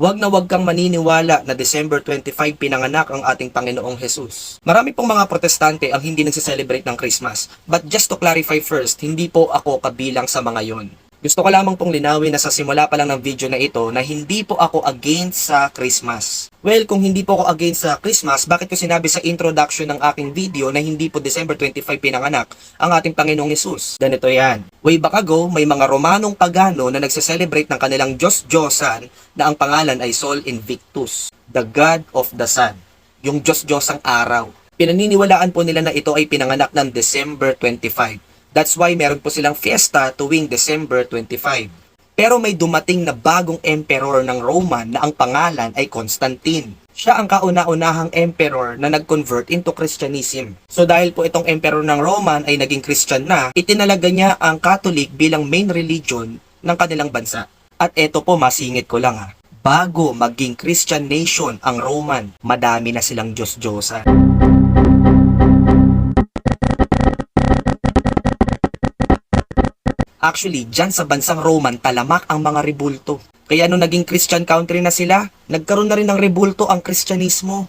Huwag na huwag kang maniniwala na December 25 pinanganak ang ating Panginoong Jesus. Marami pong mga protestante ang hindi nagse-celebrate ng Christmas. But just to clarify first, hindi po ako kabilang sa mga yon. Gusto ko lamang pong linawin na sa simula pa lang ng video na ito na hindi po ako against sa Christmas. Well, kung hindi po ako against sa Christmas, bakit ko sinabi sa introduction ng aking video na hindi po December 25 pinanganak ang ating Panginoong Yesus? Ganito yan. Way back ago, may mga Romanong pagano na nagse-celebrate ng kanilang Diyos-Diyosan na ang pangalan ay Sol Invictus, the God of the Sun, yung Diyos-Diyosang araw. Pinaniniwalaan po nila na ito ay pinanganak ng December 25. That's why meron po silang fiesta tuwing December 25. Pero may dumating na bagong emperor ng Roman na ang pangalan ay Constantine. Siya ang kauna-unahang emperor na nag-convert into Christianism. So dahil po itong emperor ng Roman ay naging Christian na, itinalaga niya ang Catholic bilang main religion ng kanilang bansa. At eto po masingit ko lang ha. Bago maging Christian nation ang Roman, madami na silang Diyos-Diyosan. Actually, dyan sa bansang Roman, talamak ang mga rebulto. Kaya nung naging Christian country na sila, nagkaroon na rin ng rebulto ang Kristyanismo.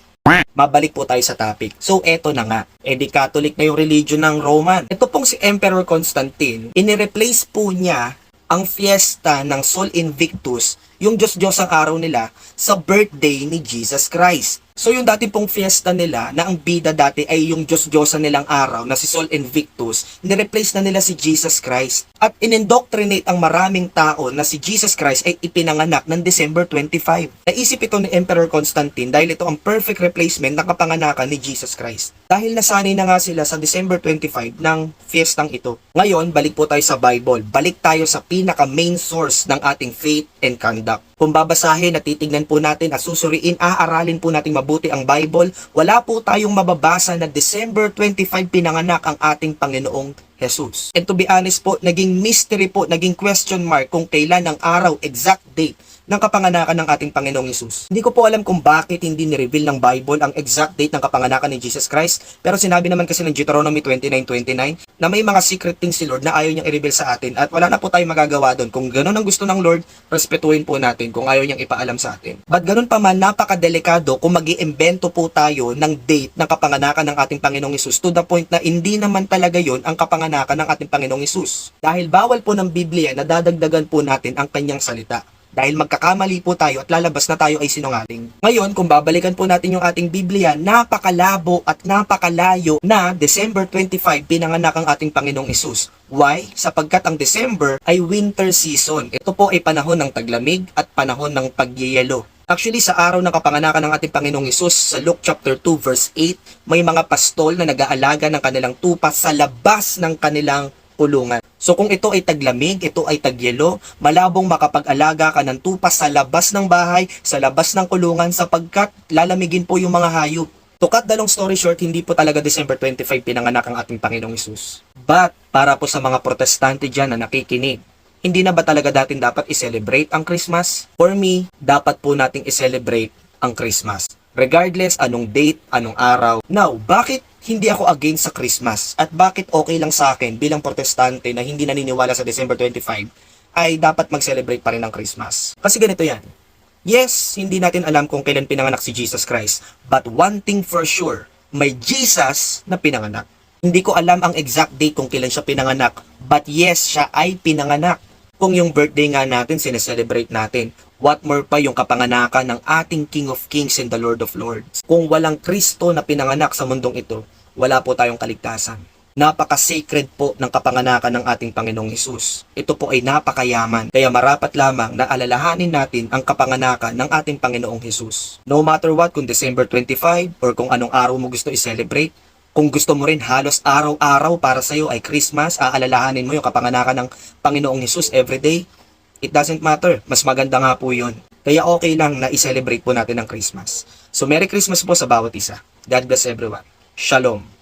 Mabalik po tayo sa topic. So, eto na nga. E di Catholic na yung religion ng Roman. Ito pong si Emperor Constantine, inireplace po niya ang fiesta ng Sol Invictus, yung Diyos-Diyos ang araw nila, sa birthday ni Jesus Christ. So yung dati pong fiesta nila, na ang bida dati ay yung Diyos-Diyosan nilang araw na si Sol Invictus, nireplace na nila si Jesus Christ. At inindoctrinate ang maraming tao na si Jesus Christ ay ipinanganak ng December 25. Naisip ito ni Emperor Constantine dahil ito ang perfect replacement ng kapanganakan ni Jesus Christ. Dahil nasanay na nga sila sa December 25 ng fiestang ito. Ngayon, balik po tayo sa Bible. Balik tayo sa pinaka main source ng ating faith and conduct. Kung babasahin at titignan po natin at susuriin, aaralin po natin mabuti ang Bible, wala po tayong mababasa na December 25 pinanganak ang ating Panginoong Jesus. And to be honest po, naging mystery po, naging question mark kung kailan ang araw, exact date ng kapanganakan ng ating Panginoong Yesus. Hindi ko po alam kung bakit hindi ni-reveal ng Bible ang exact date ng kapanganakan ni Jesus Christ, pero sinabi naman kasi ng Deuteronomy 29:29 na may mga secret things si Lord na ayaw niyang i-reveal sa atin at wala na po tayong magagawa doon. Kung ganun ang gusto ng Lord, respetuhin po natin kung ayaw niyang ipaalam sa atin. But ganun pa man, napakadelikado kung mag iimbento po tayo ng date ng kapanganakan ng ating Panginoong Yesus to the point na hindi naman talaga yon ang kapanganakan ng ating Panginoong Yesus. Dahil bawal po ng Biblia na dadagdagan po natin ang kanyang salita dahil magkakamali po tayo at lalabas na tayo ay sinungaling. Ngayon, kung babalikan po natin yung ating Biblia, napakalabo at napakalayo na December 25 pinanganak ang ating Panginoong Isus. Why? Sapagkat ang December ay winter season. Ito po ay panahon ng taglamig at panahon ng pagyeyelo. Actually, sa araw ng kapanganakan ng ating Panginoong Isus, sa Luke chapter 2 verse 8, may mga pastol na nag-aalaga ng kanilang tupa sa labas ng kanilang kulungan. So kung ito ay taglamig, ito ay tagyelo, malabong makapag-alaga ka ng tupa sa labas ng bahay, sa labas ng kulungan sapagkat lalamigin po yung mga hayop. To cut the long story short, hindi po talaga December 25 pinanganak ang ating Panginoong Isus. But, para po sa mga protestante dyan na nakikinig, hindi na ba talaga datin dapat i-celebrate ang Christmas? For me, dapat po nating i-celebrate ang Christmas. Regardless anong date, anong araw. Now, bakit hindi ako against sa Christmas? At bakit okay lang sa akin bilang protestante na hindi naniniwala sa December 25 ay dapat mag-celebrate pa rin ng Christmas? Kasi ganito yan. Yes, hindi natin alam kung kailan pinanganak si Jesus Christ. But one thing for sure, may Jesus na pinanganak. Hindi ko alam ang exact date kung kailan siya pinanganak. But yes, siya ay pinanganak. Kung yung birthday nga natin, sineselebrate natin. What more pa yung kapanganakan ng ating King of Kings and the Lord of Lords. Kung walang Kristo na pinanganak sa mundong ito, wala po tayong kaligtasan. Napaka-sacred po ng kapanganakan ng ating Panginoong Hesus. Ito po ay napakayaman, kaya marapat lamang na alalahanin natin ang kapanganakan ng ating Panginoong Hesus. No matter what, kung December 25 or kung anong araw mo gusto i-celebrate, kung gusto mo rin halos araw-araw para sa iyo ay Christmas, aalalahanin mo yung kapanganakan ng Panginoong Hesus everyday, it doesn't matter. Mas maganda nga po yun. Kaya okay lang na i-celebrate po natin ang Christmas. So Merry Christmas po sa bawat isa. God bless everyone. Shalom.